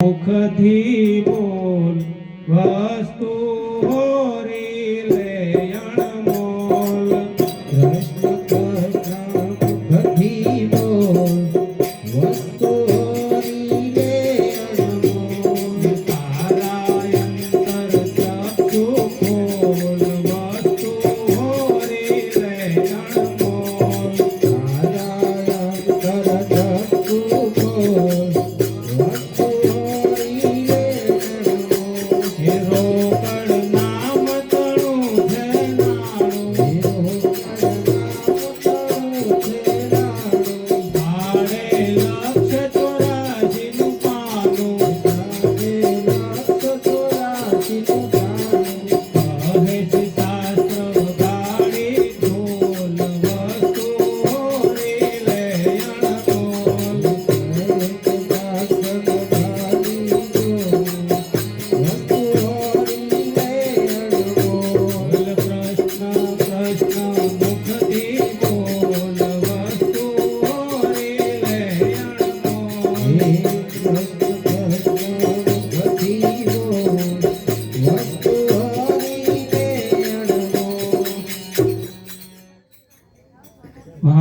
મુખથી બોલ વસ્તુ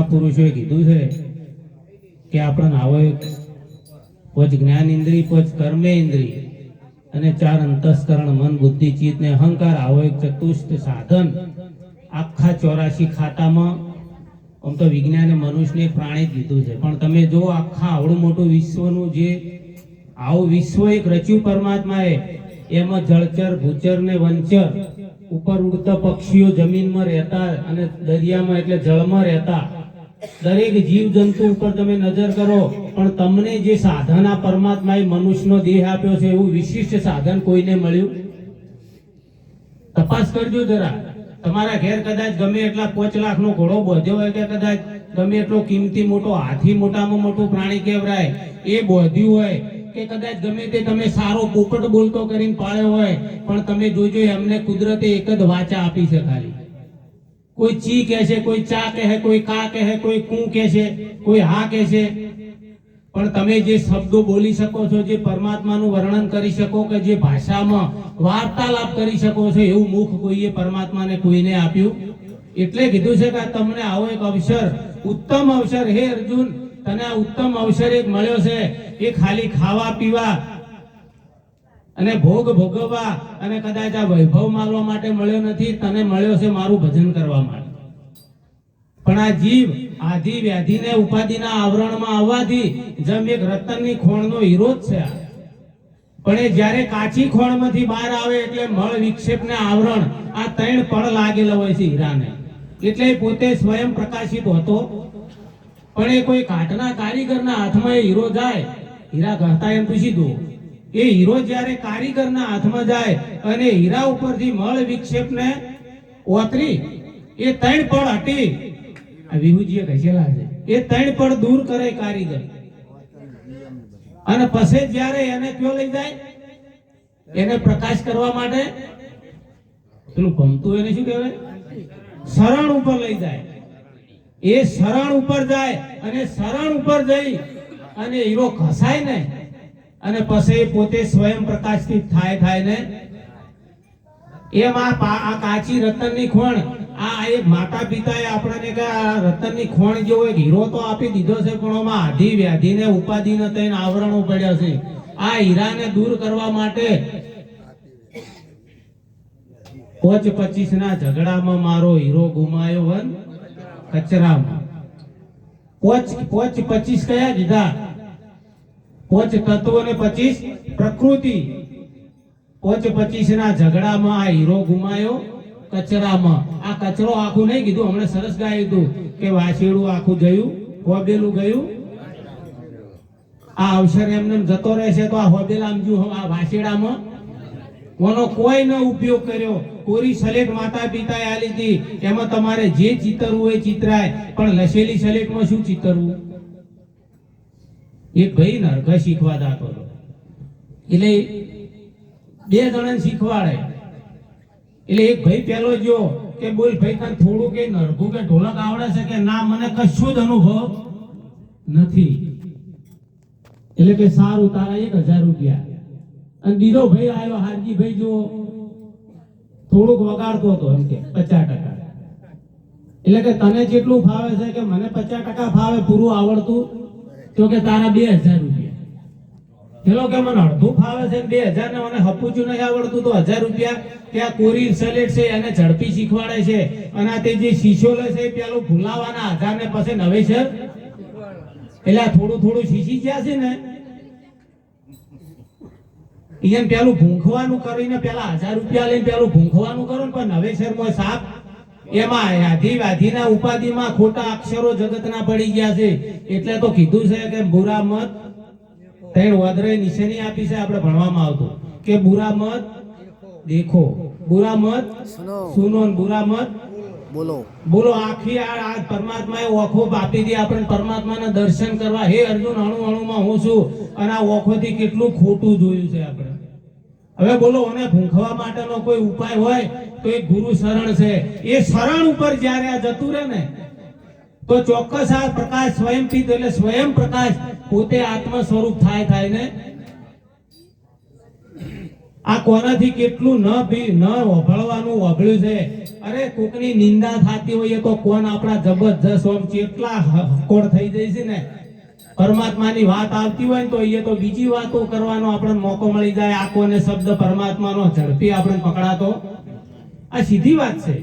મહાપુરુષોએ કીધું છે કે આપણને આવો એક પચ જ્ઞાન ઇન્દ્રિય, પચ કર્મે ઇન્દ્રિય અને ચાર અંતસ્કરણ, મન, બુદ્ધિ, ચિત્ત ને અહંકાર, આવો એક ચતુષ્ટ સાધન આખા ચોરાશી ખાતામાં આમ તો વિજ્ઞાને મનુષ્યને પ્રાણી કીધું છે. પણ તમે જો આખા આવડું મોટું વિશ્વનું જે આવું વિશ્વ એક રચ્યું પરમાત્માએ એમાં જળચર, ભૂચર ને વંચર ઉપર ઉડતા પક્ષીઓ જમીનમાં રહેતા અને દરિયામાં એટલે જળમાં રહેતા દરેક જીવ જંતુ ઉપર તમે નજર કરો, પણ તમને જે સાધન આ પરમાત્માએ મનુષ્યનો દેહ આપ્યો છે, એવું વિશિષ્ટ સાધન કોઈને મળ્યું? તપાસ કરજો જરા. તમારા ઘેર કદાચ ગમે એટલા પાંચ લાખ નો ઘોડો બોધ્યો હોય કે કદાચ ગમે એટલો કિંમતી મોટો હાથી મોટામાં મોટું પ્રાણી કેવરાય, એ બોધ્યું હોય કે કદાચ ગમે તે તમે સારો પોપટ બોલતો કરીને પાળ્યો હોય, પણ તમે જોજો એમને કુદરતે એક જ વાચા આપી છે ખાલી. કોઈ ચી કહે છે, કોઈ ચા કહે કોઈ કા કહે કોઈ કું કહે છે, કોઈ હા કહે છે. પણ તમે જે શબ્દો બોલી શકો છો, જે પરમાત્માનું વર્ણન કરી શકો કે જે ભાષામાં વાર્તાલાપ કરી શકો છો, એવું મુખ કોઈએ પરમાત્માને કોઈને આપ્યું? એટલે કીધું છે કે તમને આવો એક અવસર, ઉત્તમ અવસર. હે અર્જુન, તને આ ઉત્તમ અવસર એક મળ્યો છે. એ ખાલી ખાવા પીવા અને ભોગ ભોગવવા અને કદાચ આ વૈભવ માલવા માટે મળ્યો નથી, તને મળ્યો છે મારું ભજન કરવા માટે. પણ આ જીવ આધિ વ્યાધિને ઉપાધિના આવરણમાં આવવાથી જેમ એક રતનની ખોણનો હીરો જ છે પણ એ જ્યારે કાચી ખોણમાંથી બહાર આવે એટલે મળ વિક્ષેપને આવરણ આ ત્રણ પળ લાગેલો હોય છે હીરાને. એટલે પોતે સ્વયં પ્રકાશિત હતો. પણ એ કોઈ કાટના કારીગરના હાથમાં એ હીરો જાય, હીરા ઘરતા એમ પૂછી દો એ હીરો જ્યારે કારીગરના હાથમાં જાય અને હીરા ઉપરથી મળ વિક્ષેપને ઓતરી, એ ત્રણ પળ હટી. વિભુજીએ કહેલા છે. એ ત્રણ પળ દૂર કરે કારીગર. અને પછી જ્યારે એને કયો લઈ જાય? એને પ્રકાશ કરવા માટે? પેલું ગમતું એને શું કહેવાય? શરણ ઉપર લઈ જાય. એ શરણ ઉપર જાય અને શરણ ઉપર જઈ અને હીરો ઘસાય ને અને પછી પોતે સ્વયં પ્રકાશિત થાય થાય ને એમ આ કાચી રતનની ખોણ, આ એ માતા પિતાએ આપણને કે આ રતનની ખોણ જેવો એક હીરો તો આપી દીધો છે, પણ આમાં આધિ વ્યાધિને ઉપાધિને થઈને આવરણો પડ્યા છે. આ હીરાને દૂર કરવા માટે પોચ પચીસ ના ઝઘડામાં મારો હીરો ગુમાયો વન કચરામાં. પોચ પોચ પચીસ કયા કીધા પોચ તત્વો ને પચીસ પ્રકૃતિ. પોચ પચીસ ના ઝઘડામાં આ હીરો ગુમાયો કચરામાં. આ કચરો આખું નહીં કીધું, હમણાં સરસ ગાયું હતું કે વાછેડું આખું જયું હોબેલું ગયું. આ અવસર એમને જતો રહેશે તો આ હોબેલ આમ જો આ વાછેડામાં. કોનો કોઈ ન ઉપયોગ કર્યો. કોરી સલેટ માતા પિતાએ આલી લીધી એમાં તમારે જે ચિતરવું એ ચિતરાય, પણ લસેલી સલેટમાં શું ચિતરવું? એક ભાઈ નરઘ શીખવા જતો હતો એટલે બે જણાને શીખવાડે. એટલે એક ભાઈ પેલો ગયો કે બોલ ભાઈ તને થોડું કે નરઘું કે ઢોલક આવડે છે કે ના, મને કશું જ અનુભવ નથી. એટલે કે સારું, તારા એક હજાર રૂપિયા. અને બીજો ભાઈ આવ્યો હારજી ભાઈ જો થોડુંક વગાડતો હતો એમ કે, પચાસ ટકા. એટલે કે તને જેટલું ફાવે છે કે મને પચાસ ટકા ફાવે, પૂરું આવડતું તો કે તારા બે હજાર રૂપિયા. પેલો કે મને અડધું ફાવે છે બે હજાર ને મને હપુચું નહીં આવડતું તો હજાર રૂપિયા ત્યાં કોરી સલેટ છે, એને ઝડપી શીખવાડે છે. અને આ તે જે શીશો લે છે પેલું ભૂલાવાના હજાર ને પછી નવેસર. એટલે આ થોડું થોડું શીશી ગયા છે ને એમ પેલું ભૂંખવાનું કરીને પેલા હજાર રૂપિયા લઈને પેલું ભૂંખવાનું કરો ને, પણ નવેસરમાં સાપ એમાં આધી વ્યાધીના ઉપાધિમાં ખોટા અક્ષરો જગતના પડી ગયા છે. એટલે તો કીધું છે કે બુરા મત ત્રણ વદરે નિશાની આપી છે આપણે ભણવામાં આવતું. કે બુરા મત દેખો. બુરા મત સુનો. બુરા મત બોલો. બોલો આખી આ આ પરમાત્માએ ઓખો આપી દી. આપણે પરમાત્માના દર્શન કરવા. હે અર્જુન અણુ અણુમાં હું છું અને આ ઓખોથી કેટલું ખોટું જોયું છે આપણે. હવે બોલો અને ભૂંખવા માટેનો કોઈ ઉપાય હોય? તો એ ગુરુ શરણ છે. એ શરણ ઉપર જ્યારે આ જતું રહે ને, તો ચોક્કસ આ પ્રકાશ સ્વયંથી એટલે સ્વયં પ્રકાશ પોતે આત્મ સ્વરૂપ થાય થાય ને. આ કોનાથી કેટલું ન ભી, ન વભળવાનું વભળ્યું છે. અરે કોકની નિંદા થતી હોય તો કોણ આપણા જબરજસ્ત ઓમ કેટલા હકોળ થઈ જાય છે ને. પરમાત્માની વાત આવતી હોય ને તો એ તો બીજી વાતો કરવાનો આપણને મોકો મળી જાય. આ કોને શબ્દ પરમાત્માનો ઝડપી આપણે પકડાતો? આ સીધી વાત છે.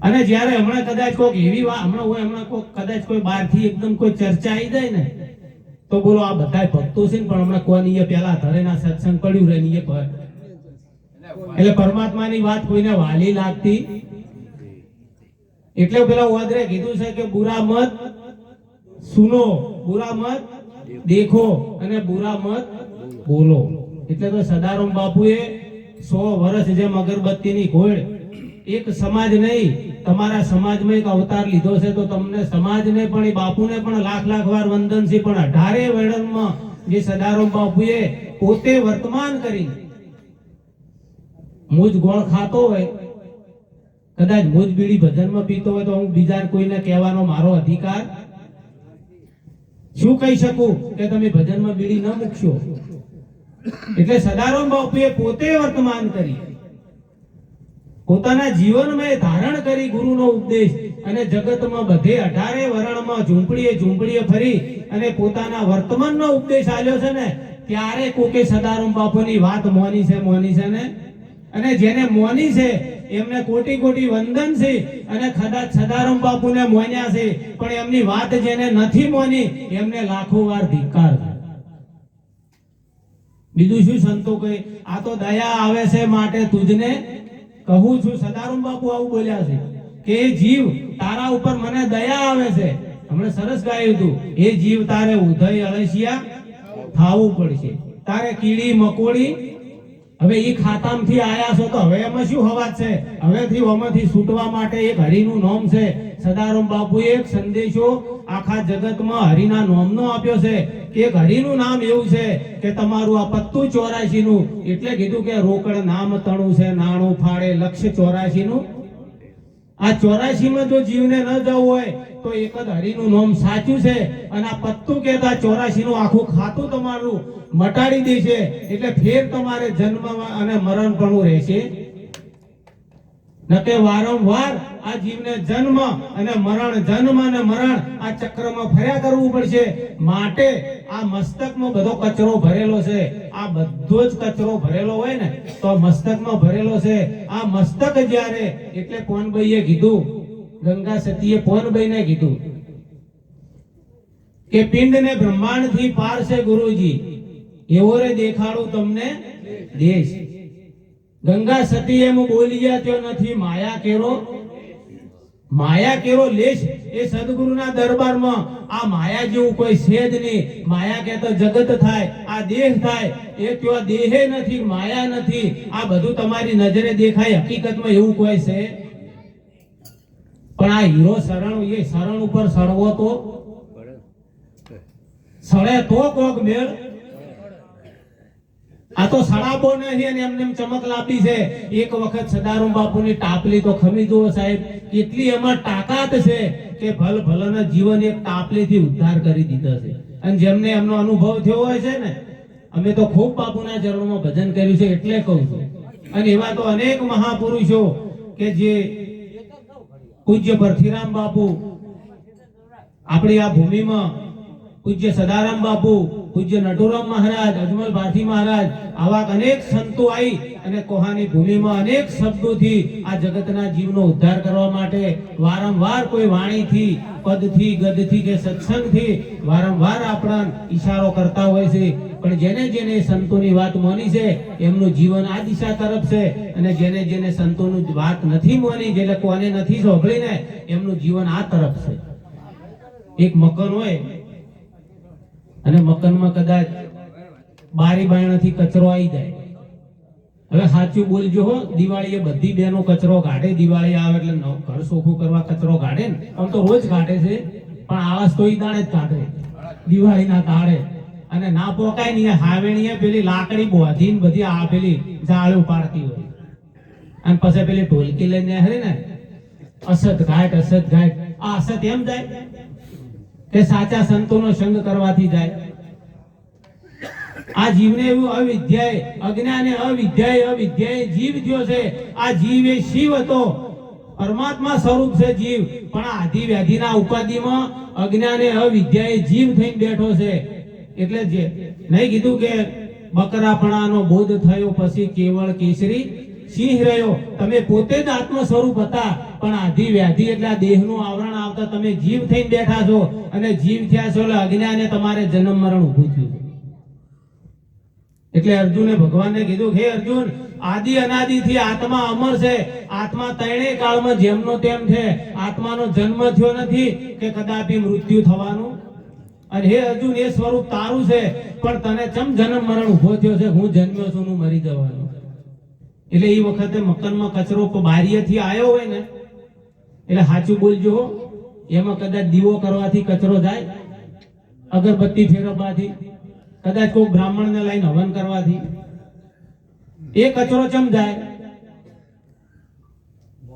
અને જ્યારે હમણાં કદાચ કોઈક એવી વાત હમણાં હોય, હમણાં કોઈક કદાચ કોઈ બહારથી એકદમ કોઈ ચર્ચા આવી જાય ને, તો બોલો આ બધા ભક્તો છે ને, પણ હમણાં કોની એ પેલા ધરેના સત્સંગ પડ્યું રહે એ ભર એટલે પરમાત્માની વાત કોઈને વાલી લાગતી એટલે પેલા ઓદરે કીધું છે કે બુરા મત સુનો, બુરા મત દેખો અને બુરા મત બોલો. એટલે તો સદારામ બાપુએ સો વર્ષ જેમ અગરબત્તીની ગોળ એક સમાજ નહીં, તમારા સમાજમાં એક અવતાર લીધો છે તો તમને સમાજને પણ, એ બાપુને પણ લાખ લાખ વાર વંદન છે. પણ અઢારે વર્ણનમાં જે સદારામ બાપુએ પોતે વર્તમાન કરી, મુજ ગોળ ખાતો હોય, કદાચ મુજ બીડી ભજનમાં પીતો હોય તો હું બીજા કોઈને કહેવાનો મારો અધિકાર. શું કહી શકું કે તમે ભજનમાં બીડી ન મૂકશો? એટલે સદારામ બાપુએ પોતે વર્તમાન કરી પોતાના જીવનમાં ધારણ કરી ગુરુનો ઉપદેશ અને જગતમાં બધે અઢારે વરણમાં ઝૂંપડીએ ઝૂંપડીએ ફરી અને પોતાના વર્તમાનનો ઉપદેશ આલ્યો છે ને, ત્યારે કોકે સદારામ બાપુની વાત મોની છે મોની છે ને? અને જેને મોની છે, એમને કોટી કોટી વંદન છે અને કદાચ સદારામ બાપુને મોન્યા છે, પણ એમની વાત જેને નથી મોની, એમને લાખો વાર ધિક્કાર બીજું શું સંતો કહે? આ તો દયા આવે છે માટે તુજને કહું છું. સદારામ બાપુ આવું બોલ્યા છે કે જીવ, તારા ઉપર મને દયા આવે છે. હમણે સરસ ગાયું હતું એ જીવ, તારે ઉધય અળસિયા થાવું પડશે. તારે કીડી મકોડી હવે એ ખાતામથી આયા છો તો હવે એમાં શું હવાજ છે? હવેથી ઓમાંથી છૂટવા માટે એક હરિનું નોમ છે. સદારામ બાપુએ એક સંદેશો આખા જગતમાં હરિના નોમનો આપ્યો છે. કે ઘડીનું નામ એવું છે કે તમારું આ પત્તું ચોરાશી નું એટલે કીધું કે રોકડ નામ તણું છે, નાણું ફાળે, લક્ષ્ય ચોરાશી નું આ ચોરાશી માં જો જીવને ન જવું હોય, તો એક જ હરિનું નામ સાચું છે અને આ પત્તું કહેતા ચોરાશી નું આખું ખાતું તમારું મટાડી દેશે એટલે ફેર તમારે જન્મ અને મરણ પણ રહેશે. નકે વારંવાર આ જીવને જન્મ અને મરણ, જન્મ અને મરણ આ ચક્રમાં ફર્યા કરવું પડશે. માટે આ મસ્તકમાં બધો કચરો ભરેલો છે. આ બધો જ કચરો ભરેલો હોય ને, તો મસ્તકમાં ભરેલો છે. આ મસ્તક જ્યારે, એટલે પોનભાઈએ કીધું, ગંગા સતીએ પોનભાઈને કીધું કે પિંડને બ્રહ્માંડથી પાર છે ગુરુજી. એવો રે દેખાડું તમને દેશ. ગંગા સતી એમ બોલી ત્યો નથી માયા કેરો. માયા કેવો લેશ એ સદગુરુના દરબારમાં. આ માયા જેવું કોઈ છે જ નહીં. માયા કે તો જગત થાય આ દેહ થાય. એ કયો દેહે નથી માયા નથી. આ બધું તમારી નજરે દેખાય હકીકતમાં એવું કોઈ છે? પણ આ હીરો શરણ એ શરણ ઉપર સળવો તો? સળે તો કોક મેળ? આ તો સડાબો નથી અને એમને એમ ચમક લાપી છે. એક વખત સદારામ બાપુની ટાપલી તો ખમી જુઓ સાહેબ, કેટલી એમાં તાકાત છે કે ભલ ભલના જીવન એક ટાપલીથી ઉદ્ધાર કરી દીધા છે. અને જેમને એમનો અનુભવ થયો હોય છે ને, અમે તો ખૂબ બાપુના ચરણોમાં ભજન કર્યું છે એટલે કહું છું. અને એવા તો અનેક મહાપુરુષો કે જે પૂજ્ય પરથીરામ બાપુ, આપણી આ ભૂમિમાં પૂજ્ય સદારામ બાપુ, પૂજ્ય નટુરામ મહારાજ, અજમલ ભાઠી મહારાજ, આવા અનેક સંતો આવી અને કોહાની ભૂમિમાં અનેક શબ્દોથી આ જગતના જીવનો ઉદ્ધાર કરવા માટે વારંવાર કોઈ વાણીથી, પદથી, ગદથી કે સત્સંગથી વારંવાર આપણા ઈશારો કરતા હોય છે. પણ જેને જેને સંતોની વાત માની છે, એમનું જીવન આ દિશા તરફ છે અને જેને જેને સંતોનું વાત નથી માની, જે કોને નથી સાંભળીને, એમનું જીવન આ તરફ છે. એક મકન હોય અને મકાનમાં કદાચ બારી બાયણાથી કચરો આવી જાય. હવે સાચું બોલજો હો, દિવાળીએ બધી બહેનો કચરો કાઢે, દિવાળી આવે એટલે ઘર સોખું કરવા કચરો કાઢે ને. આમ તો રોજ કાઢે છે, પણ આવાસ તો દાણે જ કાઢે. દિવાળીના કાઢે અને ના પોકાય નહીં હાવેણીએ પેલી લાકડી બોધીને બધી આ પેલી જાળું ઉપાડતી હોય. અને પછી પેલી ઢોલકી લઈને હરે ને, અસત ઘાટ અસત ઘાટ. આ અસત એમ જાય. કે સાચા સંતોનો સંગ કરવાથી જાય. આ જીવને એવું અવિદ્યાએ અજ્ઞાને અવિદ્યાએ અવિદ્યાએ જીવ થયો છે. આ જીવ એ શિવ હતો. પરમાત્મા સ્વરૂપ છે જીવ. પણ આધિ વ્યાધિના ઉપાધિમાં અજ્ઞાને અવિદ્યાએ જીવ થઈને બેઠો છે. એટલે જે નહીં કીધું કે બકરાપણાનો બોધ થયો પછી કેવળ કેસરી સિંહ રહ્યો. તમે પોતે જ આત્મ સ્વરૂપ હતા. પણ આધી વ્યાધિ એટલે દેહનું આવરણ આવતા તમે જીવ થઈને બેઠા છો અને જીવ થયા છો એટલે અજ્ઞાને તમારે જન્મ મરણ ઊભું થયું એટલે અર્જુને ભગવાનને કીધું હે અર્જુન, આદિ અનાદિ થી આત્મા અમર છે. આત્મા ત્રણેય કાળમાં જેમનો તેમ છે. આત્માનો જન્મ થયો નથી કે કદાપી મૃત્યુ થવાનું. અને હે અર્જુન, એ સ્વરૂપ તારું છે, પણ તને ચમ જન્મ મરણ ઊભો થયો છે? હું જન્મ્યો છું હું મરી જવાનો એટલે એ વખતે મકાનમાં કચરો બારીએથી આવ્યો હોય ને એટલે સાચું બોલજો એમાં કદાચ દીવો કરવાથી કચરો જાય, અગરબત્તી ફેરવવાથી, કદાચ કોઈ બ્રાહ્મણને લઈને હવન કરવાથી, એ કચરો ચમ જાય?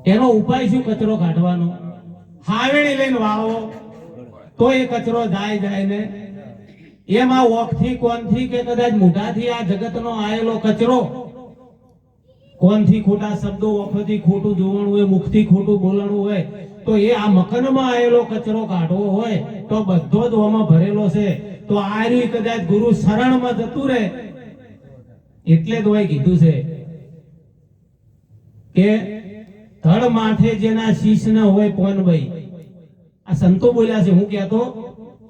એનો ઉપાય શું કચરો કાઢવાનો? હાવેણી લઈને વાવો, તો એ કચરો જાય જાય ને. એમાં ઓખથી કોનથી કે કદાચ મોઢાથી આ જગતનો આવેલો કચરો કોનથી ખોટા શબ્દો વખતથી ખોટું જોવાનું હોય, મુખથી ખોટું બોલવાનું હોય, તો એ આ મકનમાં આવેલો કચરો કાઢવો હોય, તો બધો જ ઓમાં ભરેલો છે. તો આ રહ્યું કદાચ ગુરુ શરણમાં જતું રહે. એટલે તો કીધું છે કે ધડ માથે જેના શીશ ન હોય પોનભાઈ આ સંતો બોલ્યા છે, હું કહેતો,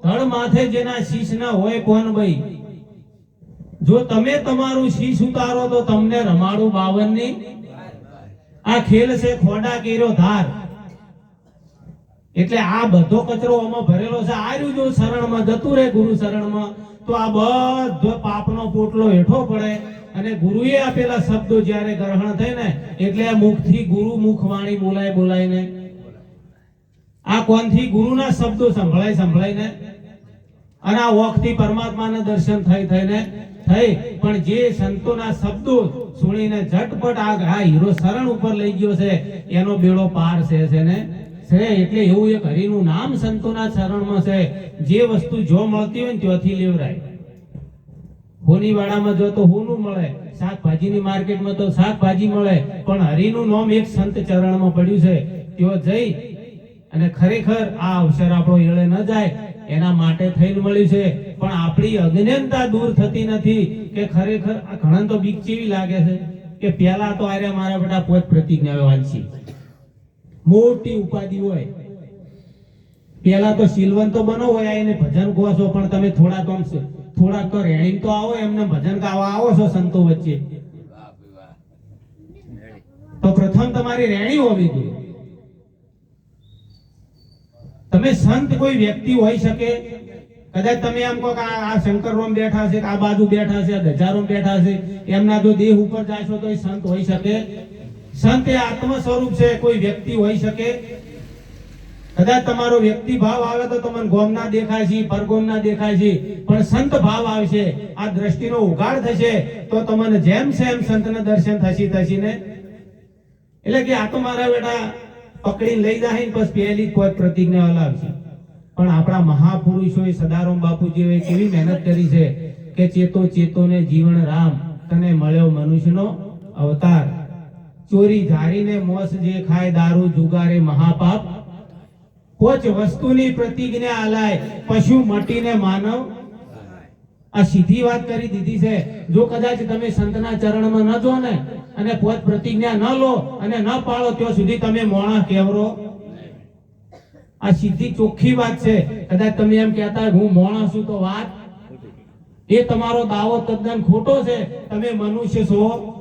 ધડ માથે જેના શીશ ન હોય પોનભાઈ જો તમે તમારું શીશ ઉતારો તો તમને રમાડું બાવનની આ ખેલ છે ખોડા કેરો ધાર. એટલે આ બધો કચરો આમાં ભરેલો છે. આર્યું જો શરણમાં, જતું રહે ગુરુ શરણમાં, તો આ બધો પાપનો પોટલો હેઠો પડે અને ગુરુએ આપેલા શબ્દો જ્યારે ગ્રહણ થાય ને, એટલે મુખથી ગુરુ મુખવાણી બોલાય બોલાયને. આ કોનથી ગુરુના શબ્દો સંભળાય સંભળાય ને અને આ વોકથી પરમાત્માના દર્શન થઈ થઈને થઈ, પણ જે સંતોના શબ્દો સુણીને ઝટપટ આ હીરો શરણ ઉપર લઈ ગયો છે, એનો બેડો પાર છે છે ને? છે, એટલે એવું એક હરિનું નામ સંતોના શરણમાં છે. જે વસ્તુ જો મળતી હોય ને ત્યાંથી લેવરાય. હોની વાડામાં જો તો હોનું મળે, શાકભાજીની માર્કેટમાં તો શાકભાજી મળે, પણ હરિનું નામ એક સંત ચરણમાં પડ્યું છે. તેઓ જઈ અને ખરેખર આ અવસર આપણો એળે ન જાય. એના માટે થઈને મળ્યું છે. પણ આપણી અજ્ઞાનતા દૂર થતી નથી કે ખરેખર આ ઘણા તો બીક ચેવી લાગે છે કે પેલા તો આરે મારા બધા પોત પ્રતિજ્ઞાઓ વાંચી મોટી ઉપાધિ હોય. પેલા તો સિલવન તો બનો હોય એને ભજન કહો છો પણ તમે થોડા તો થોડા થોડાક તો રેણી તો આવો એમને ભજન ગાવા આવો છો સંતો વચ્ચે. તો પ્રથમ તમારી રેણી હોવી જોઈએ. તમે સંત કોઈ વ્યક્તિ હોઈ શકે? કદાચ તમે એમ કહો કે આ શંકર રોમ બેઠા છે, આ બાજુ બેઠા છે, આ ગજારોમ બેઠા છે, એમના જો દેહ ઉપર જાશો તો એ સંત હોઈ શકે? સંત એ આત્મ સ્વરૂપ છે, કોઈ વ્યક્તિ હોઈ શકે? કદાચ તમારો વ્યક્તિ ભાવ આવે તો તમને ગોમના દેખાય છે, પરગોમના દેખાય છે, પણ સંત ભાવ આવશે, આ દ્રષ્ટિનો ઉગાડ થશે, તો તમને જેમ છે એમ સંતના દર્શન થશે થશે ને? એટલે કે આ તો મારા બેટા પકડી લઈ જાય ને પછી પહેલી કોઈ પ્રતિજ્ઞા હલાવશે પણ આપણા મહાપુરુષોએ સદારામ બાપુજીએ કેવી મહેનત કરી છે કે ચેતો ચેતોને જીવન રામ તને મળ્યો મનુષ્યનો અવતાર. ચોરી ધારીને મોસ જે ખાય દારૂ જુગારે મહાપાપ. કોચ વસ્તુની પ્રતિજ્ઞા આલાય પશુ મટીને માનવ. આ સીધી વાત કરી દીધી છે. જો કદાચ તમે સંતના ચરણમાં ન જો ને અને પોત પ્રતિજ્ઞા ન લો અને ન પાળો, ત્યાં સુધી તમે મોણા કેવરો? આ સીધી ચોખ્ખી વાત છે. કદાચ તમે એમ કહેતા હું મોણા છું તો વાત? એ તમારો દાવો તદ્દન ખોટો છે. તમે મનુષ્ય છો.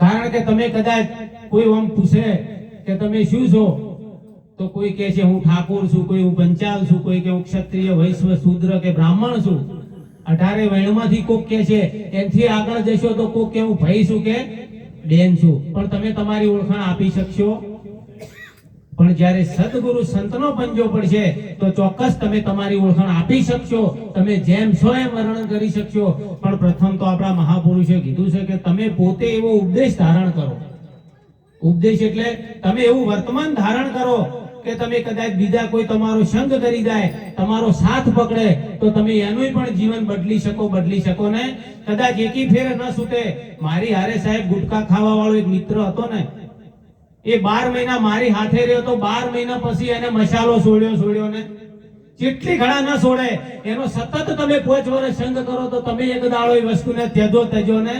કારણ કે તમે કદાચ કોઈ આમ પૂછે કે તમે શું છો? તો કોઈ કહે છે, હું ઠાકોર છું, કોઈ હું પંચાલ છું, કોઈ કે હું ક્ષત્રિય, વૈશ્વ, શુદ્ર કે બ્રાહ્મણ છું. અઢારે વર્ણમાંથી કોક કે છે, એનથી આગળ જશો તો કોક કે, હું ભાઈ છું કે બેન છું. પણ તમે તમારી ઓળખાણ આપી શકશો. પણ જ્યારે સદગુરુ સંતનો પંજો પડશે, તો ચોક્કસ તમે તમારી ઓળખાણ આપી શકશો. તમે જેમ છો એમ વર્ણન કરી શકશો. પણ પ્રથમ તો આપણા મહાપુરુષે કીધું છે કે તમે પોતે એવો ઉપદેશ ધારણ કરો. ઉપદેશ એટલે તમે એવું વર્તમાન ધારણ કરો કે તમે કદાચ બીજા કોઈ તમારો સંગ કરી જાય, તમારો સાથ પકડે, તો તમે એનું પણ જીવન બદલી શકો બદલી શકો ને? કદાચ એકી ફેર ન છૂટે મારી હારે સાહેબ ગુટકા ખાવા વાળો એક મિત્ર હતો ને, એ બાર મહિના મારી હાથે રહ્યો તો બાર મહિના પછી એને મસાલો છોડ્યો છોડ્યો ને. જેટલી ઘણા ન છોડે એનો સતત તમે પાંચ વર્ષ સંગ કરો તો તમે એક દાડો એ વસ્તુને ત્યજો ત્યજો ને.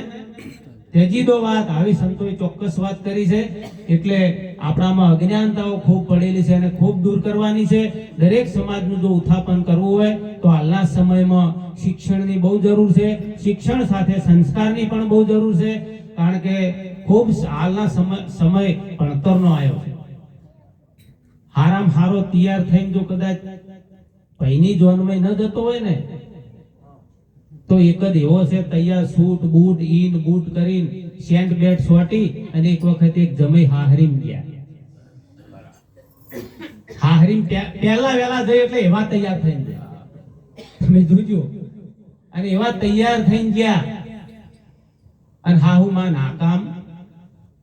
ત્યજી દો વાત, આવી સંતોએ ચોક્કસ વાત કરી છે. એટલે આપણામાં અજ્ઞાનતાઓ ખૂબ પડેલી છે અને ખૂબ દૂર કરવાની છે. દરેક સમાજનું જો ઉત્થાપન કરવું હોય, તો હાલના સમયમાં શિક્ષણની બહુ જરૂર છે. શિક્ષણ સાથે સંસ્કારની પણ બહુ જરૂર છે. કારણ કે ખૂબ હાલના સમય સમય ભણતરનો આવ્યો છે. હારામ હારો તૈયાર થઈને જો કદાચ પૈની જોનમાં ન જતો હોય ને તો એક જ એવો છે, તૈયાર સૂટ, બૂટ, ઈન, બૂટ કરીને સેન્ટ બેટ સોટી અને એક વખત એક જમઈ હાહરીમ ગયા. હાહરીમ પહેલા વેલા જઈ એટલે એવા તૈયાર થઈને ગયા. તમે જોજો. અને એવા તૈયાર થઈને ગયા. અને હાહુ માં નાકામ.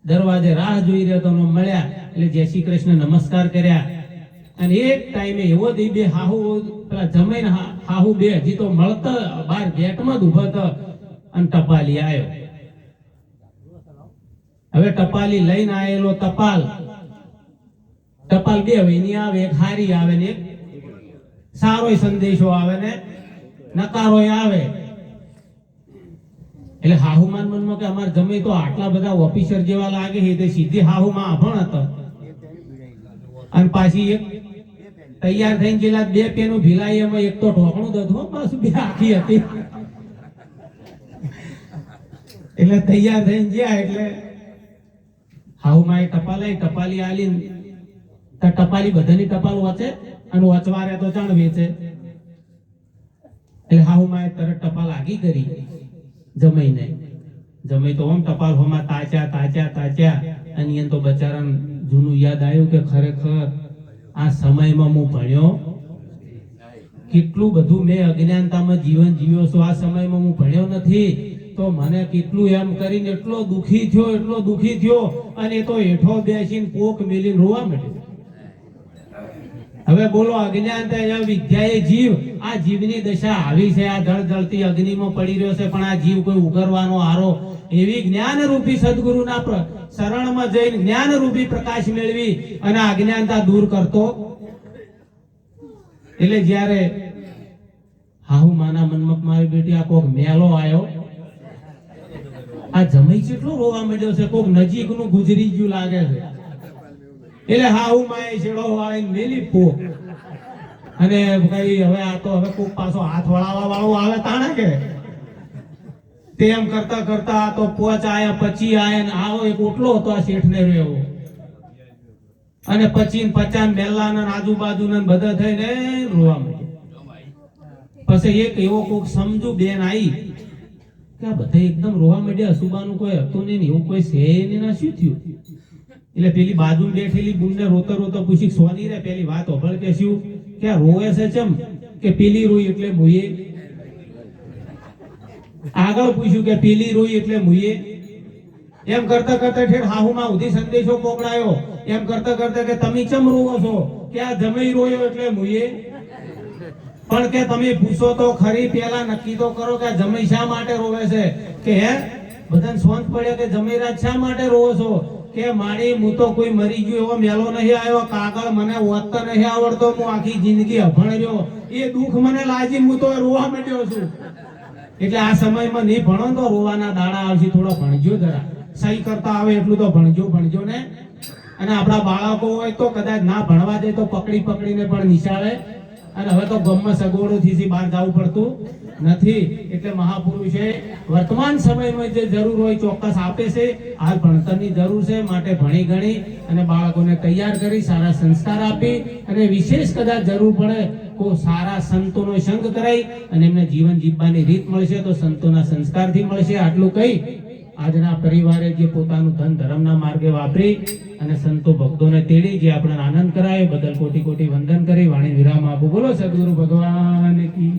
દરવાજે રાહ જોઈ રહ્યો તો મળ્યા. એટલે જય શ્રી કૃષ્ણ નમસ્કાર કર્યા. અને એક ટાઈમે એવો દે બે હાહુ પેલા જમીન હાહુ બે હજી તો મળતા, બાર ગેટમાં જ ઊભા અને ટપાલી આવ્યો હવે ટપાલી લઈને આવેલો ટપાલ. ટપાલ બે વહીની આવે, એક હારી આવે ને એક સારો સંદેશો આવે ને નકારો આવે. એટલે હાહુમાન મનમાં કે અમારે જમે તો આટલા બધા ઓફિસર જેવા લાગે છે તે સીધી હાહુમાં આભણ હતા. અને પાછી એક તૈયાર થઈને ગયેલા બે પેનું ભીલાઈ એમાં એક તો ઢોકણું દધું પાછું બે આખી હતી. એટલે તૈયાર થઈને ગયા, એટલે હાહુમાં એ ટપાલી આલી ટપાલી બધાની ટપાલ વાંચે અને વાંચવારે તો જાણ વેચે. એટલે હાહુમાં એ તરત ટપાલ આગી કરી જમાઈને જમાઈ તો ઓમ ટપાલ હોમાં તાચ્યા તાચ્યા તાચ્યા, અને તો બચારા જૂનું યાદ આવ્યું કે ખરેખર આ સમયમાં હું ભણ્યો કેટલું બધું મેં અજ્ઞાનતામાં જીવન જીવ્યો છું. આ સમયમાં હું ભણ્યો નથી તો મને કેટલું એમ કરીને એટલો દુખી થયો, એટલો દુખી થયો અને તો હેઠો બેસીને કોક મેલીને રોવા માંડ્યો. હવે બોલો અજ્ઞાનતા અહીંયા વિદ્યાએ જીવ. આ જીવની દશા આવી છે, આ જળ જળતી અગ્નિમાં પડી રહ્યો છે, પણ આ જીવ કોઈ ઉગરવાનો આરો એવી જ્ઞાન રૂપી સદગુરુના શરણમાં જઈને જ્ઞાન રૂપી પ્રકાશ મેળવી અને અજ્ઞાનતા દૂર કરતો. એટલે જ્યારે હાહુ, માના મનમાં મારી બેટી, આ કોક મેલો આવ્યો આ જમાઈ કેટલો રોવા માંડ્યો છે, કોક નજીકનું ગુજરી ગયું લાગે છે. એટલે હાહુ માય છેડો વાળીને મેલી પો. અને કઈ હવે આ તો હવે કોક પાછો હાથ વળાવવા વાળો આવે તાણે કે? તેમ કરતા કરતા તો પોચ આયા, પછી આયા ને આવો એક ઓટલો હતો આ શેઠને રહ્યો અને પછી પચાન મેલ્લાના ને આજુબાજુ ને બધા થઈને રોવા માંડ્યા. પછી એક એવો કોક સમજુ બેન આવી બધા એકદમ રોવા માંડ્યા. સુબાનું કોઈ હતું નહીં ને એવું કોઈ છે નહીં ના શું થયું? એટલે પેલી બાજુ બેઠેલી બુનને રોતો રોતો પૂછી, સોની રે? પેલી વાત હોભળ કે શું? કે રોવે છે ચમ? કે પેલી રોઈ એટલે મુયે આગળ પૂછ્યું કે પેલી રોઈ એટલે મુયે એમ કરતા કરતા ઠેર હાહુમાં ઉધી સંદેશો મોકલાયો એમ કરતા કરતા કે, તમે ચમ રોવો છો? કે આ જમઈ રોયો એટલે મુયે પણ કે, તમે પૂછો તો ખરી, પેલા નક્કી તો કરો કે જમાઈ શા માટે રોવે છે? કે હે? બધાને સોંત પડ્યો કે જમીરાજ શા માટે રોવો છો? કે મારી, હું તો કોઈ મરી ગયો એવો મેલો નહીં આવ્યો, કાગળ મને વાંચતા નહીં આવડતો, હું આખી જિંદગી અભણ એ દુઃખ મને લાજી હું તો રોવા માંડ્યો છું. એટલે આ સમયમાં નહીં ભણો તો રોવાના દાડા આવશે, થોડો ભણજો જરા. સહી કરતા આવે એટલું તો ભણજો ભણજો ને. અને આપણા બાળકો હોય તો કદાચ ના ભણવા દે તો પકડી પકડીને પણ નિશાળે. અને હવે તો ગમમાં સગવડો થી બહાર જવું પડતું. નથી. એટલે મહાપુરુષે વર્તમાન સમયમાં જે જરૂર હોય ચોક્કસ આપે છે. હાલ ભણતરની જરૂર છે, માટે ભણી ગણી અને બાળકોને તૈયાર કરી, સારા સંસ્કાર આપી અને વિશેષ કદાચ જરૂર પડે કો સારા સંતોનો સંગ કરાઈ અને એમને જીવન જીવવાની રીત મળશે તો સંતોના સંસ્કારથી મળશે. આટલું કહી આજના પરિવારે જે પોતાનું ધન ધર્મના માર્ગે વાપરી અને સંતો ભક્તોને તેડી જે આપણને આનંદ કરાય, બદલ કોટી કોટી વંદન કરી, વાણી વિરામ આપું. બોલો સદગુરુ ભગવાન કી